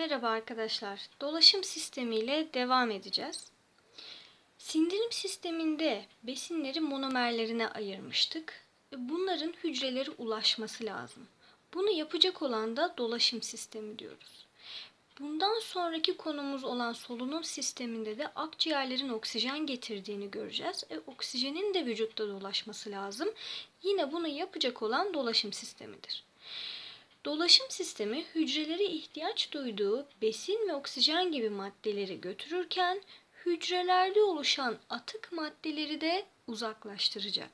Merhaba arkadaşlar. Dolaşım sistemiyle devam edeceğiz. Sindirim sisteminde besinleri monomerlerine ayırmıştık. E, Bunların hücrelere ulaşması lazım. Bunu yapacak olan da dolaşım sistemi diyoruz. Bundan sonraki konumuz olan solunum sisteminde de akciğerlerin oksijen getirdiğini göreceğiz. E, oksijenin de vücutta dolaşması lazım. Yine bunu yapacak olan dolaşım sistemidir. Dolaşım sistemi hücrelere ihtiyaç duyduğu besin ve oksijen gibi maddeleri götürürken hücrelerde oluşan atık maddeleri de uzaklaştıracak.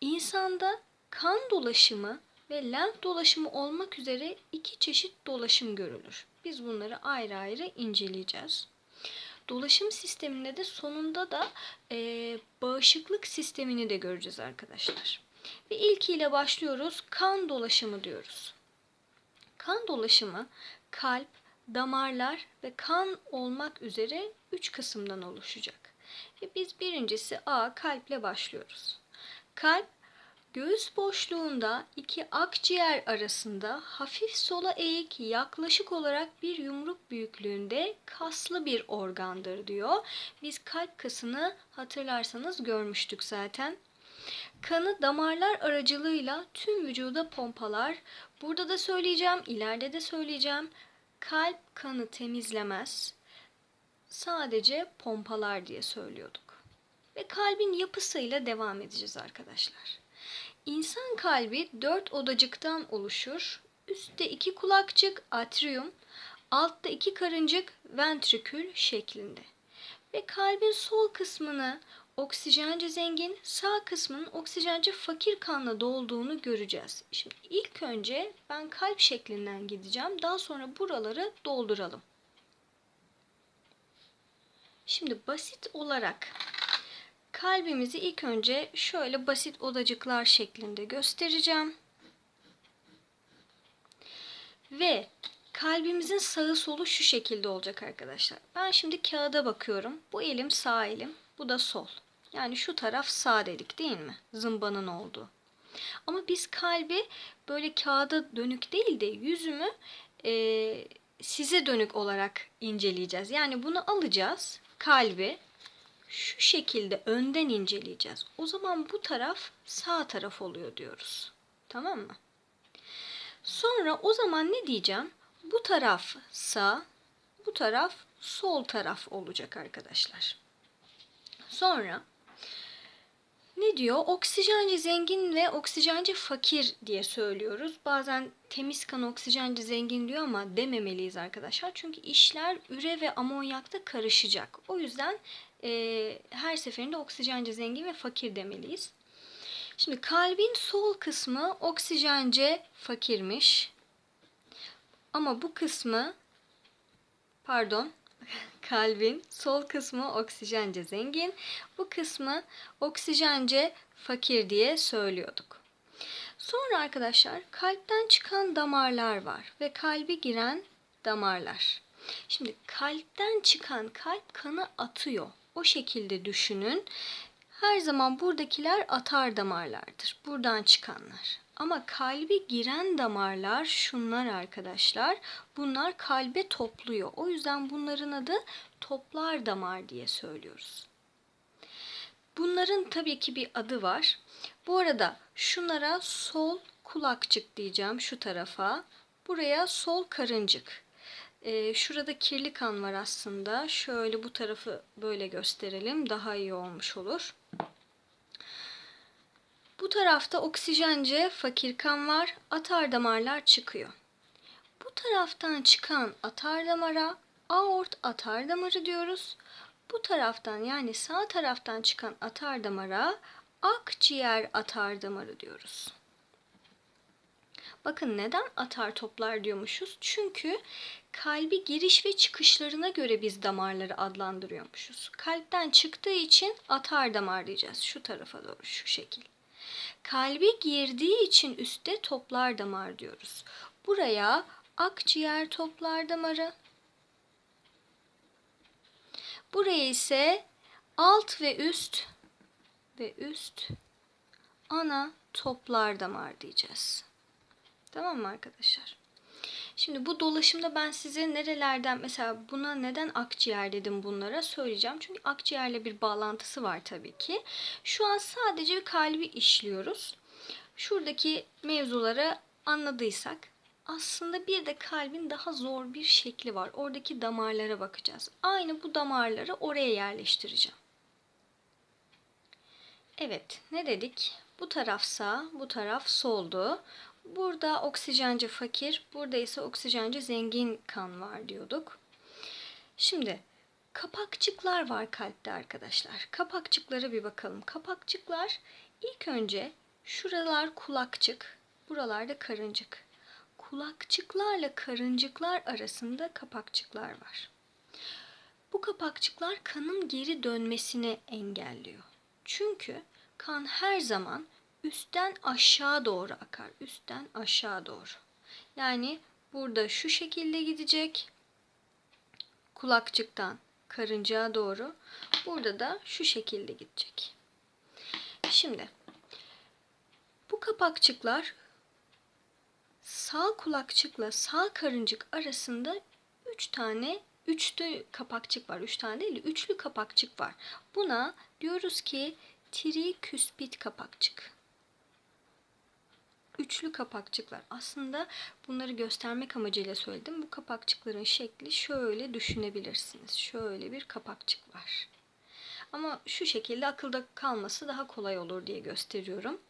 İnsanda kan dolaşımı ve lenf dolaşımı olmak üzere iki çeşit dolaşım görülür. Biz bunları ayrı ayrı inceleyeceğiz. Dolaşım sisteminde de sonunda da e, bağışıklık sistemini de göreceğiz arkadaşlar. Ve ilkiyle başlıyoruz. Kan dolaşımı diyoruz. Kan dolaşımı kalp, damarlar ve kan olmak üzere üç kısımdan oluşacak. Ve biz birincisi A kalple başlıyoruz. Kalp göğüs boşluğunda iki akciğer arasında hafif sola eğik yaklaşık olarak bir yumruk büyüklüğünde kaslı bir organdır diyor. Biz kalp kasını hatırlarsanız görmüştük zaten. Kanı damarlar aracılığıyla tüm vücuda pompalar. Burada da söyleyeceğim, ileride de söyleyeceğim. Kalp kanı temizlemez. Sadece pompalar diye söylüyorduk. Ve kalbin yapısıyla devam edeceğiz arkadaşlar. İnsan kalbi dört odacıktan oluşur. Üstte iki kulakçık, atrium, altta iki karıncık, ventrikül şeklinde. Ve kalbin sol kısmını oksijence zengin, sağ kısmının oksijence fakir kanla dolduğunu göreceğiz. Şimdi ilk önce ben kalp şeklinden gideceğim. Daha sonra buraları dolduralım. Şimdi basit olarak kalbimizi ilk önce şöyle basit odacıklar şeklinde göstereceğim. Ve kalbimizin sağı solu şu şekilde olacak arkadaşlar. Ben şimdi kağıda bakıyorum. Bu elim sağ elim, bu da sol. Yani şu taraf sağ dedik değil mi? Zımbanın olduğu. Ama biz kalbi böyle kağıda dönük değil de yüzümü e, size dönük olarak inceleyeceğiz. Yani bunu alacağız kalbi şu şekilde önden inceleyeceğiz. O zaman bu taraf sağ taraf oluyor diyoruz. Tamam mı? Sonra o zaman ne diyeceğim? Bu taraf sağ, bu taraf sol taraf olacak arkadaşlar. Sonra ne diyor? Oksijence zengin ve oksijence fakir diye söylüyoruz. Bazen temiz kan oksijence zengin diyor ama dememeliyiz arkadaşlar. Çünkü işler üre ve amonyakta karışacak. O yüzden e, her seferinde oksijence zengin ve fakir demeliyiz. Şimdi kalbin sol kısmı oksijence fakirmiş. Ama bu kısmı pardon kalbin sol kısmı oksijence zengin, bu kısmı oksijence fakir diye söylüyorduk. Sonra arkadaşlar kalpten çıkan damarlar var ve kalbi giren damarlar. Şimdi kalpten çıkan kalp kanı atıyor. O şekilde düşünün. Her zaman buradakiler atar damarlardır. Buradan çıkanlar. Ama kalbi giren damarlar şunlar arkadaşlar. Bunlar kalbe topluyor. O yüzden bunların adı toplar damar diye söylüyoruz. Bunların tabii ki bir adı var. Bu arada şunlara sol kulakçık diyeceğim şu tarafa. Buraya sol karıncık. Ee, şurada kirli kan var aslında. Şöyle bu tarafı böyle gösterelim. Daha iyi olmuş olur. Bu tarafta oksijence fakir kan var. Atar damarlar çıkıyor. Bu taraftan çıkan atar damara aort atar damarı diyoruz. Bu taraftan yani sağ taraftan çıkan atar damara akciğer atar damarı diyoruz. Bakın neden atar toplar diyormuşuz? Çünkü kalbi giriş ve çıkışlarına göre biz damarları adlandırıyormuşuz. Kalpten çıktığı için atar damar diyeceğiz. Şu tarafa doğru şu şekil. Kalbi girdiği için üstte toplar damar diyoruz. Buraya akciğer toplar damarı. Buraya ise alt ve üst ve üst ana toplar damar diyeceğiz. Tamam mı arkadaşlar? Şimdi bu dolaşımda ben size nerelerden mesela buna neden akciğer dedim bunlara söyleyeceğim. Çünkü akciğerle bir bağlantısı var tabii ki. Şu an sadece kalbi işliyoruz. Şuradaki mevzuları anladıysak aslında bir de kalbin daha zor bir şekli var. Oradaki damarlara bakacağız. Aynı bu damarları oraya yerleştireceğim. Evet, ne dedik? Bu taraf sağ, bu taraf soldu. Burada oksijenci fakir, burada ise oksijenci zengin kan var diyorduk. Şimdi kapakçıklar var kalpte arkadaşlar. Kapakçıklara bir bakalım. Kapakçıklar ilk önce şuralar kulakçık, buralarda karıncık. Kulakçıklarla karıncıklar arasında kapakçıklar var. Bu kapakçıklar kanın geri dönmesini engelliyor. Çünkü kan her zaman üstten aşağı doğru akar. Üstten aşağı doğru. Yani burada şu şekilde gidecek. Kulakçıktan karıncaya doğru. Burada da şu şekilde gidecek. Şimdi bu kapakçıklar sağ kulakçıkla sağ karıncık arasında 3 tane üçlü kapakçık var. 3 tane değil, üçlü kapakçık var. Buna diyoruz ki triküspit kapakçık. Üçlü kapakçıklar. Aslında bunları göstermek amacıyla söyledim. Bu kapakçıkların şekli şöyle düşünebilirsiniz. Şöyle bir kapakçık var. Ama şu şekilde akılda kalması daha kolay olur diye gösteriyorum.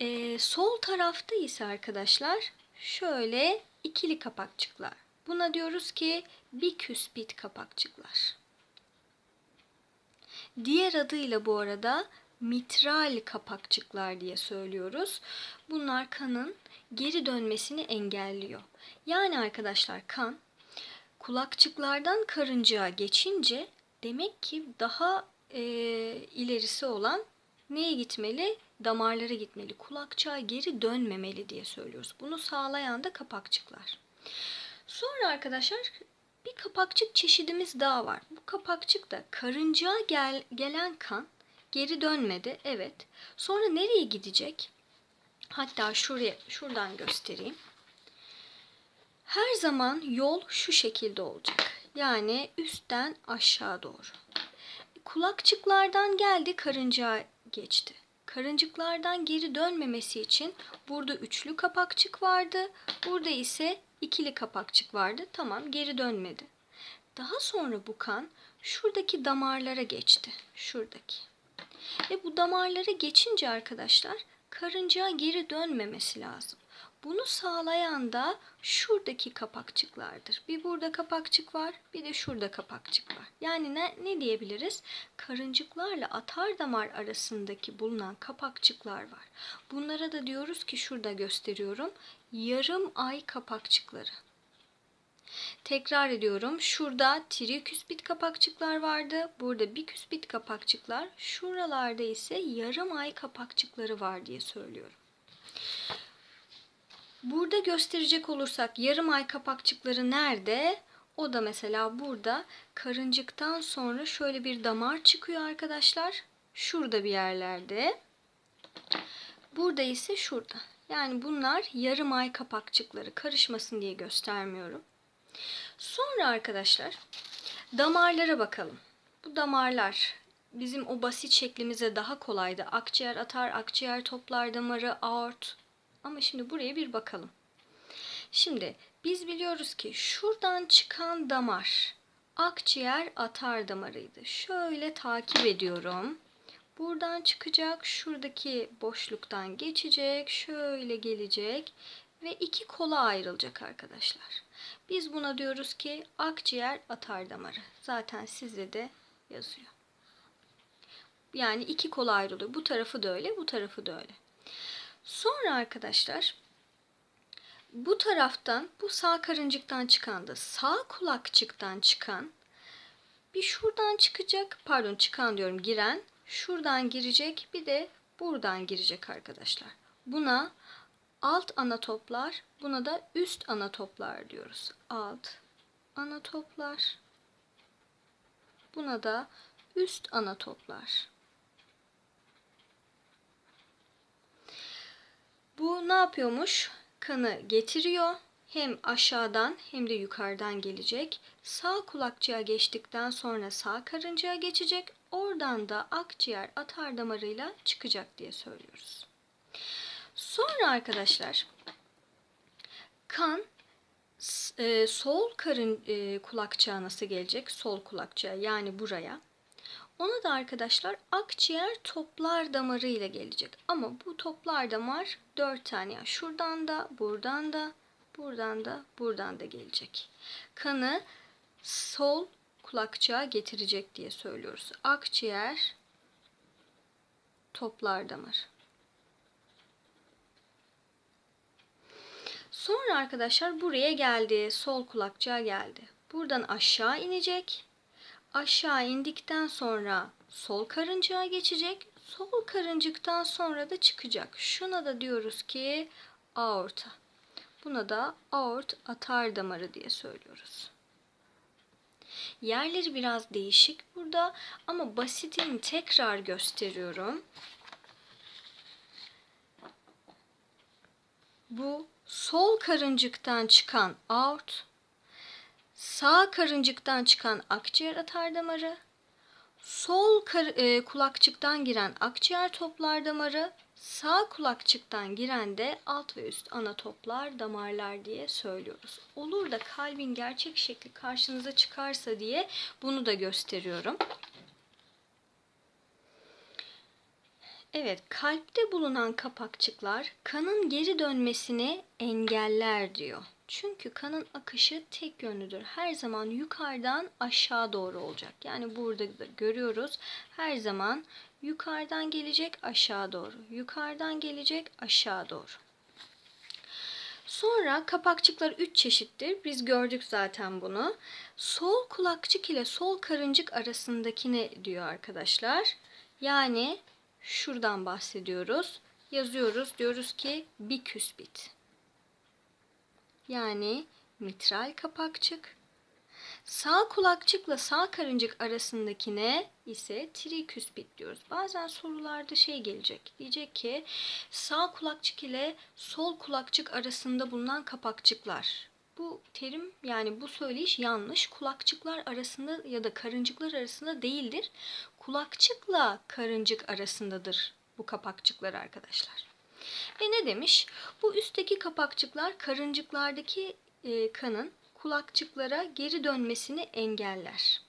Ee, sol tarafta ise arkadaşlar şöyle ikili kapakçıklar. Buna diyoruz ki biküspit kapakçıklar. Diğer adıyla bu arada mitral kapakçıklar diye söylüyoruz. Bunlar kanın geri dönmesini engelliyor. Yani arkadaşlar kan kulakçıklardan karıncaya geçince demek ki daha e, ilerisi olan neye gitmeli? Damarlara gitmeli. Kulakçığa geri dönmemeli diye söylüyoruz. Bunu sağlayan da kapakçıklar. Sonra arkadaşlar bir kapakçık çeşidimiz daha var. Bu kapakçık da karıncaya gel, gelen kan geri dönmedi. Evet. Sonra nereye gidecek? Hatta şuraya şuradan göstereyim. Her zaman yol şu şekilde olacak. Yani üstten aşağı doğru. Kulakçıklardan geldi karıncaya geçti. Karıncıklardan geri dönmemesi için burada üçlü kapakçık vardı. Burada ise ikili kapakçık vardı. Tamam geri dönmedi. Daha sonra bu kan şuradaki damarlara geçti. Şuradaki. Ve bu damarlara geçince arkadaşlar karıncaya geri dönmemesi lazım. Bunu sağlayan da şuradaki kapakçıklardır. Bir burada kapakçık var, bir de şurada kapakçık var. Yani ne, ne diyebiliriz? Karıncıklarla atar damar arasındaki bulunan kapakçıklar var. Bunlara da diyoruz ki şurada gösteriyorum. Yarım ay kapakçıkları. Tekrar ediyorum. Şurada triküspit kapakçıklar vardı. Burada biküspit kapakçıklar. Şuralarda ise yarım ay kapakçıkları var diye söylüyorum. Burada gösterecek olursak yarım ay kapakçıkları nerede? O da mesela burada karıncıktan sonra şöyle bir damar çıkıyor arkadaşlar. Şurada bir yerlerde. Burada ise şurada. Yani bunlar yarım ay kapakçıkları. Karışmasın diye göstermiyorum. Sonra arkadaşlar damarlara bakalım. Bu damarlar bizim o basit şeklimize daha kolaydı. Akciğer atar, akciğer toplar damarı, aort. Ama şimdi buraya bir bakalım. Şimdi biz biliyoruz ki şuradan çıkan damar akciğer atar damarıydı. Şöyle takip ediyorum. Buradan çıkacak, şuradaki boşluktan geçecek, şöyle gelecek ve iki kola ayrılacak arkadaşlar. Biz buna diyoruz ki akciğer atar damarı. Zaten sizde de yazıyor. Yani iki kola ayrılıyor. Bu tarafı da öyle, bu tarafı da öyle. Sonra arkadaşlar bu taraftan bu sağ karıncıktan çıkan da sağ kulakçıktan çıkan bir şuradan çıkacak pardon çıkan diyorum giren şuradan girecek bir de buradan girecek arkadaşlar. Buna alt anatoplar buna da üst anatoplar diyoruz. Alt anatoplar buna da üst anatoplar. Bu ne yapıyormuş? Kanı getiriyor. hem aşağıdan hem de yukarıdan gelecek. Sağ kulakçığa geçtikten sonra sağ karıncaya geçecek. Oradan da akciğer atar damarıyla çıkacak diye söylüyoruz. Sonra arkadaşlar kan e, sol karın e, kulakçığa nasıl gelecek? Sol kulakçığa yani buraya. Ona da arkadaşlar akciğer toplar damarı ile gelecek. Ama bu toplar damar 4 tane. Yani şuradan da, buradan da, buradan da, buradan da gelecek. Kanı sol kulakçığa getirecek diye söylüyoruz. Akciğer toplar damar. Sonra arkadaşlar buraya geldi. Sol kulakçığa geldi. Buradan aşağı inecek. Aşağı indikten sonra sol karıncığa geçecek. Sol karıncıktan sonra da çıkacak. Şuna da diyoruz ki aorta. Buna da aort atar damarı diye söylüyoruz. Yerleri biraz değişik burada ama basitini tekrar gösteriyorum. Bu sol karıncıktan çıkan aort, sağ karıncıktan çıkan akciğer atar damarı, sol kar, e, kulakçıktan giren akciğer toplar damarı, sağ kulakçıktan giren de alt ve üst ana toplar damarlar diye söylüyoruz. Olur da kalbin gerçek şekli karşınıza çıkarsa diye bunu da gösteriyorum. Evet, kalpte bulunan kapakçıklar kanın geri dönmesini engeller diyor. Çünkü kanın akışı tek yönlüdür. Her zaman yukarıdan aşağı doğru olacak. Yani burada da görüyoruz. Her zaman yukarıdan gelecek aşağı doğru. Yukarıdan gelecek aşağı doğru. Sonra kapakçıklar 3 çeşittir. Biz gördük zaten bunu. Sol kulakçık ile sol karıncık arasındakine diyor arkadaşlar. Yani şuradan bahsediyoruz. Yazıyoruz. Diyoruz ki biküspit. Yani mitral kapakçık. Sağ kulakçıkla sağ karıncık arasındakine ise triküspit diyoruz. Bazen sorularda şey gelecek. Diyecek ki sağ kulakçık ile sol kulakçık arasında bulunan kapakçıklar. Bu terim yani bu söyleyiş yanlış. Kulakçıklar arasında ya da karıncıklar arasında değildir. Kulakçıkla karıncık arasındadır bu kapakçıklar arkadaşlar. Ve ne demiş? Bu üstteki kapakçıklar karıncıklardaki e, kanın kulakçıklara geri dönmesini engeller.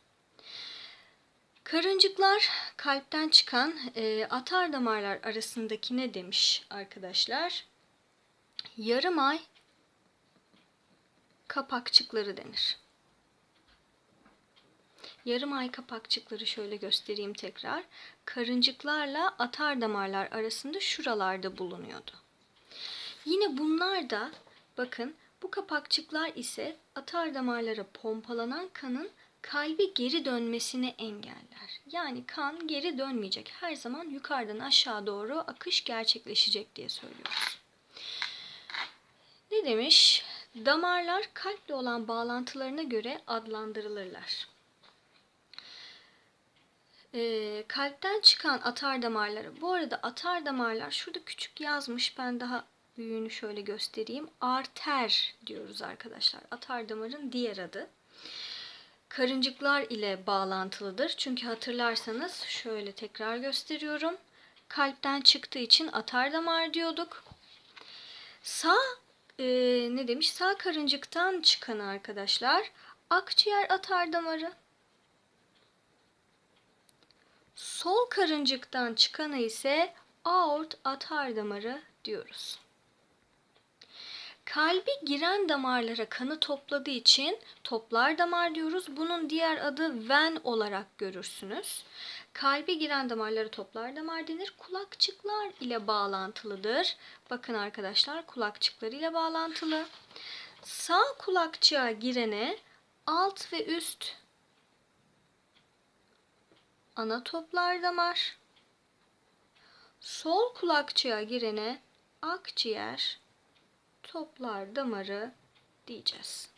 Karıncıklar kalpten çıkan e, atar damarlar arasındaki ne demiş arkadaşlar? Yarım ay kapakçıkları denir. Yarım ay kapakçıkları şöyle göstereyim tekrar. Karıncıklarla atar damarlar arasında şuralarda bulunuyordu. Yine bunlar da bakın bu kapakçıklar ise atar damarlara pompalanan kanın kalbi geri dönmesini engeller. Yani kan geri dönmeyecek. Her zaman yukarıdan aşağı doğru akış gerçekleşecek diye söylüyoruz. Ne demiş? Damarlar kalple olan bağlantılarına göre adlandırılırlar. Ee, kalpten çıkan atar damarları. Bu arada atar damarlar şurada küçük yazmış. Ben daha büyüğünü şöyle göstereyim. Arter diyoruz arkadaşlar. Atar damarın diğer adı. Karıncıklar ile bağlantılıdır. Çünkü hatırlarsanız şöyle tekrar gösteriyorum. Kalpten çıktığı için atar damar diyorduk. Sağ e, ne demiş? Sağ karıncıktan çıkan arkadaşlar akciğer atar damarı. Sol karıncıktan çıkanı ise aort atar damarı diyoruz. Kalbi giren damarlara kanı topladığı için toplar damar diyoruz. Bunun diğer adı ven olarak görürsünüz. Kalbi giren damarlara toplar damar denir. Kulakçıklar ile bağlantılıdır. Bakın arkadaşlar kulakçıkları ile bağlantılı. Sağ kulakçığa girene alt ve üst ana toplar damar. Sol kulakçığa girene akciğer toplar damarı diyeceğiz.